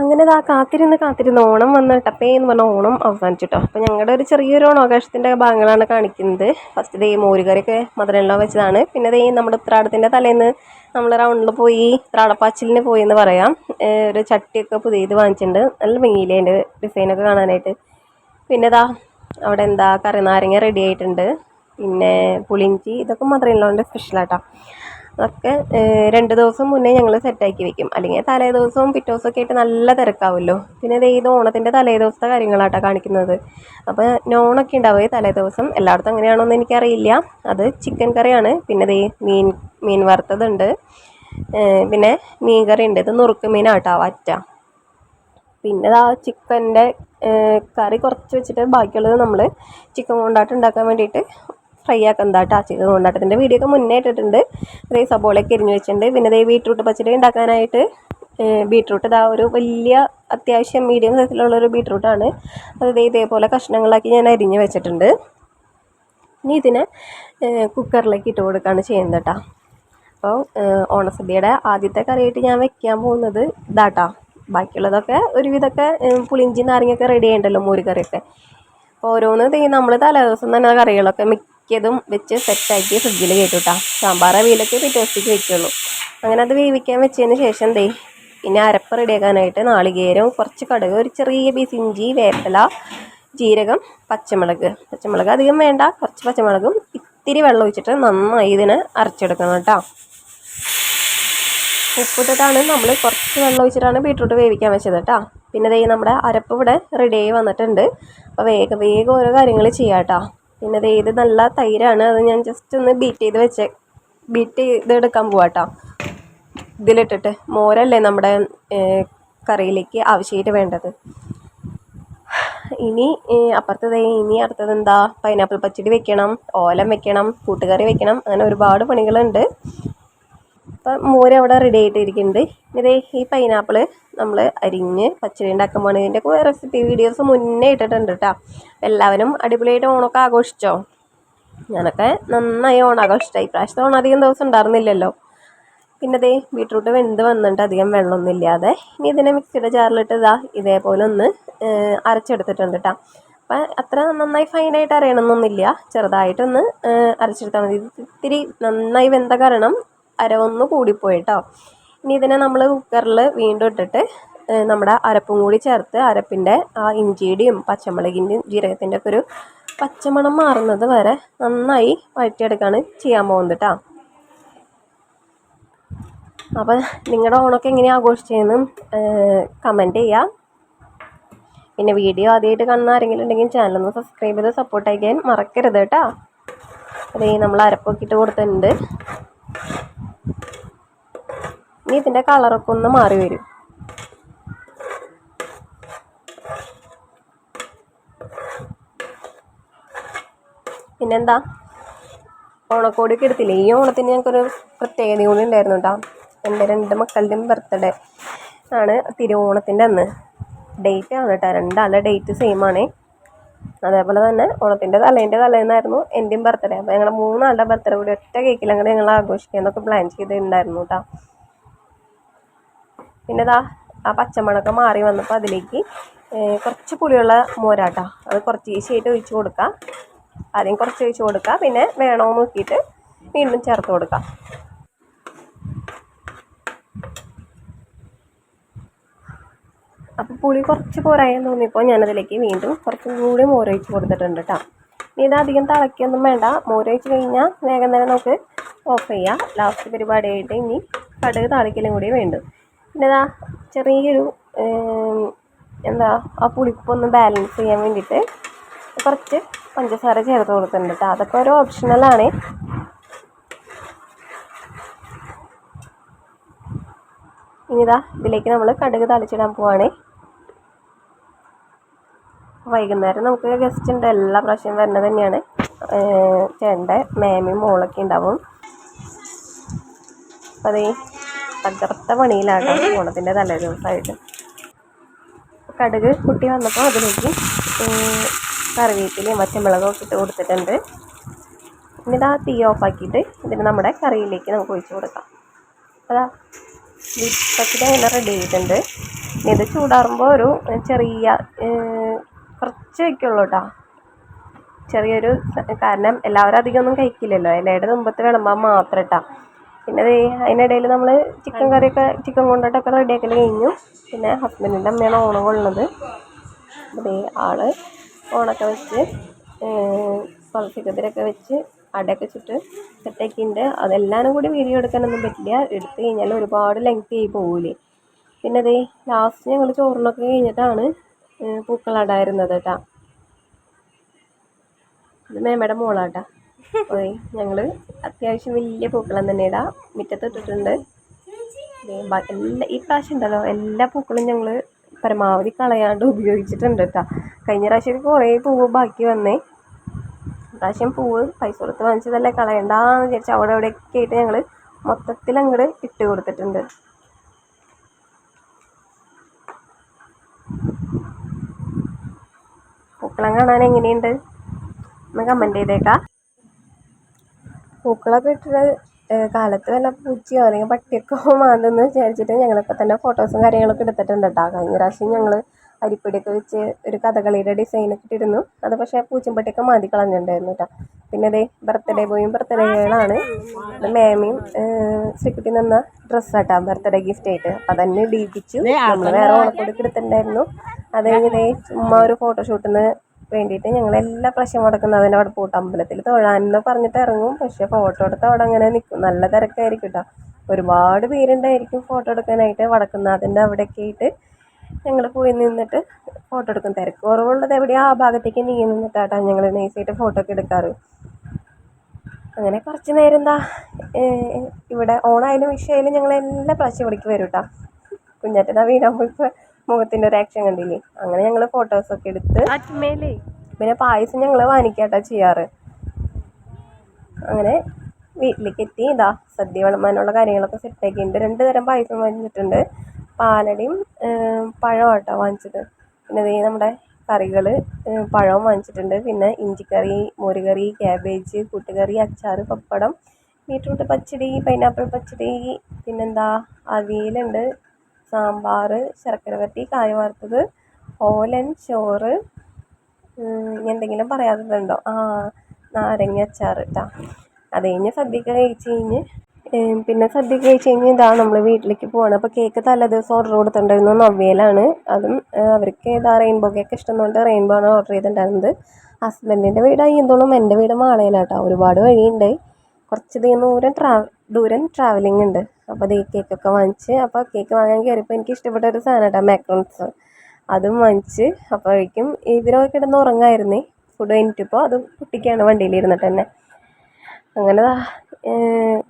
അങ്ങനെ ഇതാ കാത്തിരുന്ന് കാത്തിരുന്ന് ഓണം വന്നിട്ടപ്പേ എന്ന് പറഞ്ഞാൽ ഓണം അവസാനിച്ചിട്ടോ. അപ്പോൾ ഞങ്ങളുടെ ഒരു ചെറിയൊരു ഓണാഘോഷത്തിന്റെ ഭാഗങ്ങളാണ് കാണിക്കുന്നത്. ഫസ്റ്റ് ദേ മോരുകറിയൊക്കെ മധുരമെല്ലാം വെച്ചതാണ്. പിന്നെ ദേ നമ്മുടെ ഉത്രാടത്തിന്റെ തലേന്ന് നമ്മൾ റൗണ്ടിൽ പോയി ഉത്രാടപ്പാച്ചിലിന് പോയി എന്ന് പറയാം ഒരു ചട്ടിയൊക്കെ പുതിയത് വാങ്ങിച്ചിട്ടുണ്ട്. നല്ല ഭംഗിയില്ലേ ഡിസൈനൊക്കെ കാണാനായിട്ട്. പിന്നെ ഇതാ അവിടെ എന്താ കറി നാരങ്ങ റെഡി ആയിട്ടുണ്ട്. പിന്നെ പുളിഞ്ചി ഇതൊക്കെ മധുരമുള്ളതുകൊണ്ട് സ്പെഷ്യലാട്ടോ അതൊക്കെ രണ്ട് ദിവസം മുന്നേ ഞങ്ങൾ സെറ്റാക്കി വെക്കും. അല്ലെങ്കിൽ തലേ ദിവസവും പിറ്റേ ദിവസമൊക്കെ ആയിട്ട് നല്ല തിരക്കാവുമല്ലോ പിന്നെ ഇത് ഓണത്തിന്റെ തലേ ദിവസത്തെ കാര്യങ്ങളാട്ടോ കാണിക്കുന്നത്. അപ്പോൾ നോണൊക്കെ ഉണ്ടാവുക തലേ ദിവസം. എല്ലായിടത്തും അങ്ങനെയാണോ എന്ന് എനിക്കറിയില്ല. അത് ചിക്കൻ കറിയാണ്. പിന്നെ ദേ മീൻ മീൻ വറുത്തതുണ്ട്. പിന്നെ മീൻ കറി ഉണ്ട്. ഇത് നുറുക്ക് മീനാട്ടോ വറ്റ. പിന്നെ ആ ചിക്കന്റെ കറി കുറച്ച് വെച്ചിട്ട് ബാക്കിയുള്ളത് നമ്മൾ ചിക്കൻ കൊണ്ടാട്ടം ഉണ്ടാക്കാൻ വേണ്ടിയിട്ട് ഫ്രൈ ആക്കാൻ ആക്കുന്നതാട്ടോ ചിക്കൻ കൊണ്ടാട്ടത്തിന്റെ വീഡിയോ ഒക്കെ മുന്നേ ഇട്ടിട്ടുണ്ട്. അതേ സബോളയൊക്കെ എരിഞ്ഞ് വെച്ചിട്ടുണ്ട്. പിന്നെ അതേ ബീട്രൂട്ട് പച്ചടി ഉണ്ടാക്കാനായിട്ട് ബീട്രൂട്ട് ഇതാ ഒരു വലിയ അത്യാവശ്യം മീഡിയം സൈസിലുള്ള സൈസിലുള്ളൊരു ബീട്രൂട്ടാണ്. അത് ഇതേപോലെ കഷ്ണങ്ങളാക്കി ഞാൻ അരിഞ്ഞ് വെച്ചിട്ടുണ്ട്. ഇനി ഇതിനെ കുക്കറിലേക്ക് ഇട്ട് കൊടുക്കുകയാണ് ചെയ്യുന്നത് കേട്ടോ അപ്പോൾ ഓണസദ്യയുടെ ആദ്യത്തെ കറിയായിട്ട് ഞാൻ വെക്കാൻ പോകുന്നത് ഇതാട്ടാ ബാക്കിയുള്ളതൊക്കെ ഒരുവിധമൊക്കെ പുളിഞ്ചി നാരങ്ങയൊക്കെ റെഡി ചെയ്യണ്ടല്ലോ മോര് കറിയൊക്കെ അപ്പോൾ ഓരോന്ന് നമ്മൾ തലേ ദിവസം തന്നെ കറികളൊക്കെ മിക്കതും വെച്ച് സെറ്റാക്കി ഫ്രിഡ്ജിൽ കയറ്റുട്ടാ സാമ്പാർ അവിയലൊക്കെ പിറ്റേ ദിവസത്തേക്ക് വെക്കുള്ളൂ. അങ്ങനെ അത് വേവിക്കാൻ വെച്ചതിന് ശേഷം ദേ പിന്നെ അരപ്പ് റെഡിയാക്കാനായിട്ട് നാളികേരം കുറച്ച് കടുക് ഒരു ചെറിയ പീസ് ഇഞ്ചി വേപ്പില ജീരകം പച്ചമുളക്. പച്ചമുളക് അധികം വേണ്ട കുറച്ച് പച്ചമുളകും ഇത്തിരി വെള്ളം ഒഴിച്ചിട്ട് നന്നായി ഇതിനെ അരച്ചെടുക്കണം കേട്ടോ. ഉപ്പിട്ടിട്ടാണ് നമ്മൾ കുറച്ച് വെള്ളം ഒഴിച്ചിട്ടാണ് ബീട്രൂട്ട് വേവിക്കാൻ വെച്ചത് കേട്ടോ. പിന്നെ ദേ നമ്മുടെ അരപ്പ് ഇവിടെ റെഡിയായി വന്നിട്ടുണ്ട്. അപ്പോൾ വേഗം വേഗം ഓരോ കാര്യങ്ങൾ ചെയ്യാം കേട്ടോ. പിന്നെ ദേ ഇത് നല്ല തൈരാണ്. അത് ഞാൻ ജസ്റ്റ് ഒന്ന് ബീറ്റ് ചെയ്ത് വെച്ച്. ബീറ്റ് ചെയ്ത് എടുക്കാൻ പോവാട്ടോ. ഇതിലിട്ടിട്ട് മോരല്ലേ നമ്മുടെ കറിയിലേക്ക് ആവശ്യമായിട്ട് വേണ്ടത്. ഇനി അപ്പുറത്തത് ഇനി അടുത്തത് എന്താ? പൈനാപ്പിൾ പച്ചടി വെക്കണം ഓലം വെക്കണം കൂട്ടുകറി വെക്കണം അങ്ങനെ ഒരുപാട് പണികളുണ്ട്. അപ്പം മോര് അവിടെ റെഡി ആയിട്ട് ഇരിക്കുന്നുണ്ട് ഇതേ ഈ പൈനാപ്പിൾ നമ്മൾ അരിഞ്ഞ് പച്ചടി ഉണ്ടാക്കാൻ പോകണം ഇതിന്റെയൊക്കെ റെസിപ്പി വീഡിയോസ് മുന്നേ ഇട്ടിട്ടുണ്ട് കേട്ടോ എല്ലാവരും അടിപൊളിയായിട്ട് ഓണമൊക്കെ ആഘോഷിച്ചോ? ഞാനൊക്കെ നന്നായി ഓണം ആഘോഷിച്ചായി ഇപ്രാവശ്യത്തെ ഓണം അധികം ദിവസം ഉണ്ടായിരുന്നില്ലല്ലോ പിന്നെ ദേ ബീട്രൂട്ട് വെന്ത് വന്നിട്ട് അധികം വെള്ളമൊന്നും ഇല്ലാതെ ഇനി ഇതിനെ മിക്സിയുടെ ജാറിലിട്ട് ഇതാ ഇതേപോലെ ഒന്ന് അരച്ചെടുത്തിട്ടുണ്ട് കേട്ടോ അപ്പം അത്ര നന്നായി ഫൈനായിട്ട് അരയണമെന്നൊന്നുമില്ല ചെറുതായിട്ടൊന്ന് അരച്ചെടുത്താൽ മതി. ഇത് ഇത്തിരി നന്നായി വെന്ത കാരണം അരവൊന്ന് കൂടിപ്പോയി കേട്ടോ ഇനി ഇതിനെ നമ്മൾ കുക്കറിൽ വീണ്ടും ഇട്ടിട്ട് നമ്മുടെ അരപ്പും കൂടി ചേർത്ത് അരപ്പിന്റെ ആ ഇഞ്ചിയുടെയും പച്ചമുളകിന്റെയും ജീരകത്തിന്റെ ഒക്കെ ഒരു പച്ചമണം മാറുന്നത് വരെ നന്നായി വഴറ്റിയെടുക്കുകയാണ് ചെയ്യാൻ പോകുന്നത് കേട്ടോ അപ്പം നിങ്ങളുടെ ഓണമൊക്കെ എങ്ങനെയാണ് ആഘോഷിച്ചതെന്ന് കമന്റ് ചെയ്യുക പിന്നെ വീഡിയോ ആദ്യമായിട്ട് കാണുന്ന ആരെങ്കിലും ഉണ്ടെങ്കിൽ ചാനലൊന്ന് സബ്സ്ക്രൈബ് ചെയ്ത് സപ്പോർട്ട് അയക്കാൻ മറക്കരുത് കേട്ടോ അതേ നമ്മൾ അരപ്പൊക്കെ ഇട്ട് കൊടുത്തിട്ടുണ്ട്. ഇനി ഇതിന്റെ കളറൊക്കെ ഒന്ന് മാറി വരും. പിന്നെന്താ? ഓണക്കോടിയൊക്കെ എടുത്തില്ലേ? ഈ ഓണത്തിന് ഞങ്ങൾക്കൊരു പ്രത്യേകത കൂടി ഉണ്ടായിരുന്നു കേട്ടോ. എന്റെ രണ്ട് മക്കളുടെയും ബർത്ത്ഡേ ആണ് തിരുവോണത്തിന്റെ അന്ന്. ഡേറ്റ് ആണ് കേട്ടോ. രണ്ടാളുടെ ഡേറ്റ് സെയിം ആണേ. അതേപോലെ തന്നെ ഓണത്തിന്റെ തലേന്റെ തലേന്നായിരുന്നു എന്റെയും ബർത്ത്ഡേ അപ്പോൾ ഞങ്ങളുടെ മൂന്നാളുടെ ബർത്ത്ഡേ കൂടി ഒറ്റ കേക്കിൽ അങ്ങനെ ഞങ്ങൾ ആഘോഷിക്കാന്നൊക്കെ പ്ലാൻ ചെയ്തിട്ടുണ്ടായിരുന്നു കേട്ടോ. പിന്നെ ഇതാ ആ പച്ചമണൊക്കെ മാറി വന്നപ്പോൾ അതിലേക്ക് കുറച്ച് പുളിയുള്ള മോരാട്ടോ. അത് കുറച്ച് ഈശിയായിട്ട് ഒഴിച്ച് കൊടുക്കാം. ആദ്യം കുറച്ച് ഒഴിച്ച് കൊടുക്കുക പിന്നെ വേണോ നോക്കിയിട്ട് വീണ്ടും ചേർത്ത് കൊടുക്കാം. അപ്പോൾ പുളി കുറച്ച് പോരായെന്ന് തോന്നിയപ്പോൾ ഞാനതിലേക്ക് വീണ്ടും കുറച്ചും കൂടി മോരൊഴിച്ച് കൊടുത്തിട്ടുണ്ട് കേട്ടോ ഇനി ഇത് അധികം തിളക്കിയൊന്നും വേണ്ട. മോരൊഴിച്ച് കഴിഞ്ഞാൽ വേഗം തന്നെ നമുക്ക് ഓഫ് ചെയ്യാം. ലാസ്റ്റ് പരിപാടിയായിട്ട് ഇനി കടുക് താളിക്കലും കൂടി വേണ്ടു. പിന്നെ ചെറിയൊരു എന്താ ആ പുളിപ്പൊന്ന് ബാലൻസ് ചെയ്യാൻ വേണ്ടിയിട്ട് കുറച്ച് പഞ്ചസാര ചേർത്ത് കൊടുത്തിട്ടുണ്ട് കേട്ടോ അതൊക്കെ ഒരു ഓപ്ഷണലാണ് ഇനിതാ ഇതിലേക്ക് നമ്മൾ കടുക് തളിച്ചിടാൻ പോവാണ്. വൈകുന്നേരം നമുക്ക് ഗസ്റ്റ് ഉണ്ട്. എല്ലാ പ്രാവശ്യം വരുന്നത് തന്നെയാണ്. ചേട്ടന്റെ മേമയും മോളൊക്കെ ഉണ്ടാവും. അപ്പം അതേ തകർത്ത പണിയിലാണ് ഓണത്തിന്റെ തലേ ദിവസമായിട്ട് കടുക് കുട്ടി വന്നപ്പോൾ അതിലേക്ക് കറിവേപ്പിലയും പച്ചമുളകും ഒക്കെ ഇട്ട് കൊടുത്തിട്ടുണ്ട്. ഇനി ആ തീ ഓഫാക്കിയിട്ട് ഇതിന് നമ്മുടെ കറിയിലേക്ക് നമുക്ക് ഒഴിച്ചു കൊടുക്കാം. അതാ ബീഫ് പച്ചടി അങ്ങനെ റെഡി ചെയ്തിട്ടുണ്ട് ഇനി ഇത് ചൂടാറുമ്പോൾ ഒരു ചെറിയ കുറച്ച് വയ്ക്കുള്ളൂ കേട്ടോ ചെറിയൊരു കാരണം എല്ലാവരും അധികം ഒന്നും കഴിക്കില്ലല്ലോ. ഇലയുടെ തുമ്പത്ത് വിളമ്പാൻ മാത്രം ഇട്ടാ പിന്നെ ദേ അതിനിടയിൽ നമ്മൾ ചിക്കൻ കറിയൊക്കെ ചിക്കൻ കൊണ്ടിട്ടൊക്കെ റെഡിയാക്കൽ കഴിഞ്ഞു. പിന്നെ ഹസ്ബൻഡിന്റെ അമ്മയാണ് ഓണം കൊള്ളുന്നത്. അതേ ആൾ ഓണൊക്കെ വെച്ച് തുളസിക്കതിരൊക്കെ വെച്ച് അടയൊക്കെ ചുട്ട് സെറ്റാക്കിയിട്ടുണ്ട്. അതെല്ലാവരും കൂടി വീഡിയോ എടുക്കാനൊന്നും പറ്റില്ല. എടുത്തു കഴിഞ്ഞാൽ ഒരുപാട് ലെങ്ത് ആയി പോകില്ലേ പിന്നെ അതേ ലാസ്റ്റ് ഞങ്ങൾ ചോറിനൊക്കെ കഴിഞ്ഞിട്ടാണ് പൂക്കളടായിരുന്നത് കേട്ടോ ഇത് മേമയുടെ മോളാട്ടാ. ഓയ് ഞങ്ങൾ അത്യാവശ്യം വലിയ പൂക്കളം തന്നെ ഇടാ. മുറ്റത്ത് ഇട്ടിട്ടുണ്ട്. ദേ ബാ- എല്ലാ ഈ പ്രാവശ്യം ഉണ്ടല്ലോ എല്ലാ പൂക്കളും ഞങ്ങൾ പരമാവധി കളയാണ്ട് ഉപയോഗിച്ചിട്ടുണ്ട് കേട്ടോ കഴിഞ്ഞ പ്രാവശ്യം കുറേ പൂവ് ബാക്കി വന്നേ. പ്രാവശ്യം പൂവ് പൈസ കൊടുത്ത് വാങ്ങിച്ചതല്ലേ കളയണ്ടെന്ന് വിചാരിച്ച് അവിടെ അവിടെയൊക്കെ ആയിട്ട് ഞങ്ങൾ മൊത്തത്തിൽ അങ്ങോട്ട് ഇട്ട് കൊടുത്തിട്ടുണ്ട്. പൂക്കളം കാണാൻ എങ്ങനെയുണ്ട്? ഒന്ന് കമന്റ് ചെയ്തേക്കാം. പൂക്കളൊക്കെ ഇട്ടിട്ട് കാലത്ത് വല്ല പൂച്ചയോ അല്ലെങ്കിൽ പട്ടിയൊക്കെ മാന്തെന്ന് വിചാരിച്ചിട്ട് ഞങ്ങളിപ്പോൾ തന്നെ ഫോട്ടോസും കാര്യങ്ങളൊക്കെ എടുത്തിട്ടുണ്ട് കേട്ടോ കഴിഞ്ഞ പ്രാവശ്യം ഞങ്ങൾ അരിപ്പൊടിയൊക്കെ വെച്ച് ഒരു കഥകളിയുടെ ഡിസൈനൊക്കെ ഇട്ടിരുന്നു. അത് പക്ഷേ പൂച്ചമ്പട്ടിയൊക്കെ മാന്തി കളഞ്ഞിട്ടുണ്ടായിരുന്നു കേട്ടോ പിന്നെ അതേ ബർത്ത്ഡേ ബോയും ബർത്ത്ഡേ ഗേളാണ് മേമയും ശ്രീക്കുട്ടി നിന്ന ഡ്രസ്സാട്ടാ ബർത്ത്ഡേ ഗിഫ്റ്റ് ആയിട്ട്. അപ്പം അതന്നെ ഇടിയിപ്പിച്ചു നമ്മൾ വേറെ ഓണക്കോടിക്ക് എടുത്തിട്ടുണ്ടായിരുന്നു. അത് കഴിഞ്ഞ് ദേ ചുമ്മാ ഒരു ഫോട്ടോഷൂട്ടിന് വേണ്ടിയിട്ട് ഞങ്ങൾ എല്ലാ പ്രാവശ്യം മുടക്കുന്നതിന്റെ അവിടെ പോട്ട് അമ്പലത്തിൽ തൊഴാനെന്ന് പറഞ്ഞിട്ട് ഇറങ്ങും. പക്ഷെ ഫോട്ടോ എടുത്ത് അവിടെ അങ്ങനെ നിൽക്കും നല്ല തിരക്കായിരിക്കും കേട്ടോ ഒരുപാട് പേരുണ്ടായിരിക്കും ഫോട്ടോ എടുക്കാനായിട്ട്. വടക്കുന്നാഥന്റെ അവിടെയൊക്കെ ആയിട്ട് ഞങ്ങൾ പോയി നിന്നിട്ട് ഫോട്ടോ എടുക്കും. തിരക്ക് കുറവുള്ളത് എവിടെയാ? ആ ഭാഗത്തേക്ക് നീങ്ങി നിന്നിട്ടാട്ടാ ഞങ്ങൾ നൈസായിട്ട് ഫോട്ടോ ഒക്കെ എടുക്കാറ്. അങ്ങനെ കുറച്ച് നേരം എന്താ ഇവിടെ ഓണായാലും വിഷയമായാലും ഞങ്ങൾ എല്ലാ പ്രാവശ്യം ഇവിടേക്ക് വരും കേട്ടോ കുഞ്ഞാറ്റ വീണാകുമ്പോൾ ഇപ്പോൾ മുഖത്തിന്റെ ഒരു ആക്ഷൻ കണ്ടില്ലേ? അങ്ങനെ ഞങ്ങൾ ഫോട്ടോസ് ഒക്കെ എടുത്ത് പിന്നെ പായസം ഞങ്ങൾ വാങ്ങിക്കാട്ടാ ചെയ്യാറ്. അങ്ങനെ വീട്ടിലേക്ക് എത്തി ഇതാ സദ്യ വിളമ്പാനുള്ള കാര്യങ്ങളൊക്കെ സെറ്റാക്കിയിട്ടുണ്ട് രണ്ട് തരം പായസം വാങ്ങിച്ചിട്ടുണ്ട്. പാലടയും പഴമാട്ടോ വാങ്ങിച്ചത്. പിന്നെ ദേ നമ്മുടെ കറികൾ പഴവും വാങ്ങിച്ചിട്ടുണ്ട്. പിന്നെ ഇഞ്ചിക്കറി മോരുകറി ക്യാബേജ് കൂട്ടുകറി അച്ചാർ പപ്പടം ബീട്രൂട്ട് പച്ചടി പൈനാപ്പിൾ പച്ചടി പിന്നെന്താ അവിയലുണ്ട്. സാമ്പാർ ശർക്കര വരട്ടി കായ വറുത്തത് ഓലൻ ചോറ് എന്തെങ്കിലും പറയാത്തതുണ്ടോ? ആ നാരങ്ങ അച്ചാർ കേട്ടോ അത് കഴിഞ്ഞ് സദ്യക്ക് കഴിച്ച് കഴിഞ്ഞ് പിന്നെ സദ്യക്ക് കഴിച്ച് കഴിഞ്ഞ് ഇതാ നമ്മൾ വീട്ടിലേക്ക് പോവാണ്. അപ്പോൾ കേക്ക് തലേദിവസം ഓർഡർ കൊടുത്തിട്ടുണ്ടായിരുന്നു നവ്യയിലാണ് അതും അവർക്ക് ഏതാ റെയിൻബോ കേക്ക് ഇഷ്ടം കൊണ്ട് റെയിൻബോ ആണ് ഓർഡർ ചെയ്തിട്ടുണ്ടായിരുന്നത്. ഹസ്ബൻഡിന്റെ വീട് അയ്യന്തോളും എന്റെ വീട് മാളയിലാട്ടോ ഒരുപാട് വഴിയുണ്ട്. കുറച്ച് ദൂരം ട്രാ ദൂരം ട്രാവലിംഗ് ഉണ്ട്. അപ്പോൾ ദേ കേക്കൊക്കെ വാങ്ങിച്ച് അപ്പോൾ കേക്ക് വാങ്ങാൻ കയറിയപ്പോൾ എനിക്ക് ഇഷ്ടപ്പെട്ട ഒരു സാധനം കേട്ടോ മാക്രോൺസ് അതും വാങ്ങിച്ച് അപ്പോഴേക്കും ഇവരൊക്കെ കിടന്ന് ഉറങ്ങായിരുന്നേ. ഫുഡ് കഴിഞ്ഞിട്ടിപ്പോൾ അത് കുട്ടിക്കാണ് വണ്ടിയിൽ ഇരുന്നിട്ട് തന്നെ. അങ്ങനെ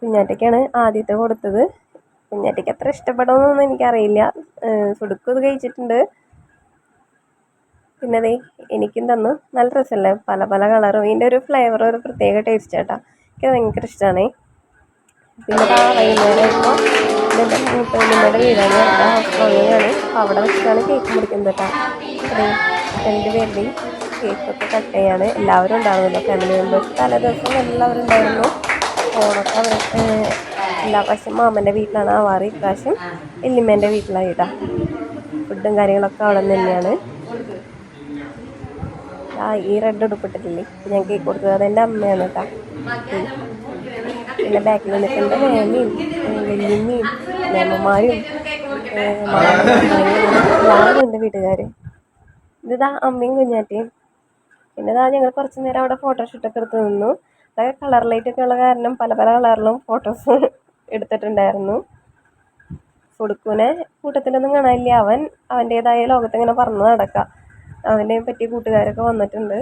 കുഞ്ഞാറ്റയ്ക്കാണ് ആദ്യത്തെ കൊടുത്തത്. കുഞ്ഞാറ്റയ്ക്ക് അത്ര ഇഷ്ടപ്പെടുമെന്നൊന്നും എനിക്കറിയില്ല. സുടുക്കും ഇത് കഴിച്ചിട്ടുണ്ട്. പിന്നെ ദേ എനിക്കും തന്നു. നല്ല രസമല്ലേ? പല പല കളറും ഇതിന്റെ ഒരു ഫ്ലേവർ ഒരു പ്രത്യേക ടേസ്റ്റ് കേട്ടോ എനിക്ക് ഭയങ്കര ഇഷ്ടമാണേ പിന്നെ ദാ വൈകുന്നേരം മൂത്തമ്മയുടെ വീടാണ്. എന്റെ ഹൗസ് അവിടെ വെച്ചാണ് കേക്ക് മുറിക്കുന്നത് കേട്ടോ രണ്ടുപേരുടെയും രണ്ട് പേരുടെയും കേക്കൊക്കെ കട്ട് ചെയ്യാണ്. എല്ലാവരും ഉണ്ടാകുമല്ലോ ഫാമിലി മെമ്പേഴ്സ് തലേ ദിവസം എല്ലാവരും ഉണ്ടായിരുന്നു ഓണൊക്കെ അവർ എല്ലാ പ്രാവശ്യം മാമന്റെ വീട്ടിലാണ്. ആവാറ് ഇപ്രാവശ്യം എല്ലിമ്മേന്റെ വീട്ടിലാണ് കേട്ടോ ഫുഡും കാര്യങ്ങളൊക്കെ അവിടെ നിന്ന് തന്നെയാണ്. ആ ഈ റെഡ് ഉടുപ്പിട്ടിട്ടില്ലേ? ഞാൻ കേക്ക് കൊടുത്തത് അതെന്റെ അമ്മയാണ് കേട്ടോ. പിന്നെ ബാക്കിൽ നിൽക്കുന്ന മേമയും വല്യമ്മയും മേമ്മമാരും എല്ലാവരും ഉണ്ട് വീട്ടുകാർ ഇതാ അമ്മയും കുഞ്ഞാറ്റയും. പിന്നെ ഇതാ ഞങ്ങൾ കുറച്ച് നേരം അവിടെ ഫോട്ടോഷൂട്ടൊക്കെ എടുത്ത് നിന്നു. അതൊക്കെ കളർ ലൈറ്റ് ഒക്കെ ഉള്ള കാരണം പല പല കളറിലും ഫോട്ടോസ് എടുത്തിട്ടുണ്ടായിരുന്നു. കൊടുക്കൂനെ കൂട്ടത്തിലൊന്നും കാണാനില്ല. അവൻ അവന്റെതായ ലോകത്ത് ഇങ്ങനെ പറന്ന് നടക്കാം. അവനെ പറ്റിയ കൂട്ടുകാരൊക്കെ വന്നിട്ടുണ്ട്.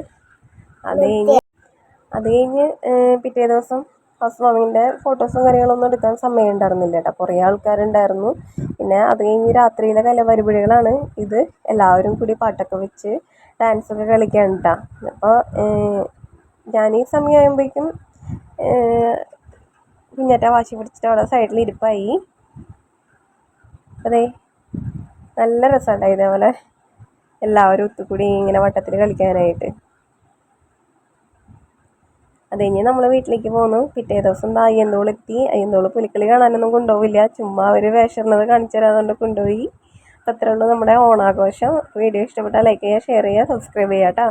അത് കഴിഞ്ഞ് അത് കഴിഞ്ഞ് പിറ്റേ ദിവസം ഹൗസ് വാമിങ്ങിന്റെ ഫോട്ടോസും കാര്യങ്ങളൊന്നും എടുക്കാൻ സമയം ഉണ്ടായിരുന്നില്ല കേട്ടോ. കുറേ ആൾക്കാരുണ്ടായിരുന്നു. പിന്നെ അത് കഴിഞ്ഞ് രാത്രിയിലെ കലപരിപാടികളാണ് ഇത്. എല്ലാവരും കൂടി പാട്ടൊക്കെ വെച്ച് ഡാൻസൊക്കെ കളിക്കാൻ കേട്ടോ അപ്പോൾ ഞാൻ ഈ സമയമാകുമ്പോഴേക്കും കുഞ്ഞറ്റ വാശി പിടിച്ചിട്ട് അവിടെ സൈഡിൽ ഇരിപ്പായി. അതെ നല്ല രസമുണ്ടായി ഇതേപോലെ. എല്ലാവരും ഒത്തുകൂടി ഇങ്ങനെ വട്ടത്തിൽ കളിക്കാനായിട്ട്. അത് കഴിഞ്ഞ് നമ്മൾ വീട്ടിലേക്ക് പോന്നു. പിറ്റേ ദിവസം എന്താ അയ്യന്തോൾ എത്തി. അയ്യന്തോൾ പുലിക്കളി കാണാനൊന്നും കൊണ്ടുപോവില്ല. ചുമ്മാ അവർ വേഷണത് കാണിച്ചു തരാതുകൊണ്ട് കൊണ്ടുപോയി. അപ്പം അത്രയുള്ളൂ നമ്മുടെ ഓണാഘോഷം. വീഡിയോ ഇഷ്ടപ്പെട്ടാൽ ലൈക്ക് ചെയ്യുക ഷെയർ ചെയ്യുക സബ്സ്ക്രൈബ് ചെയ്യുക കേട്ടോ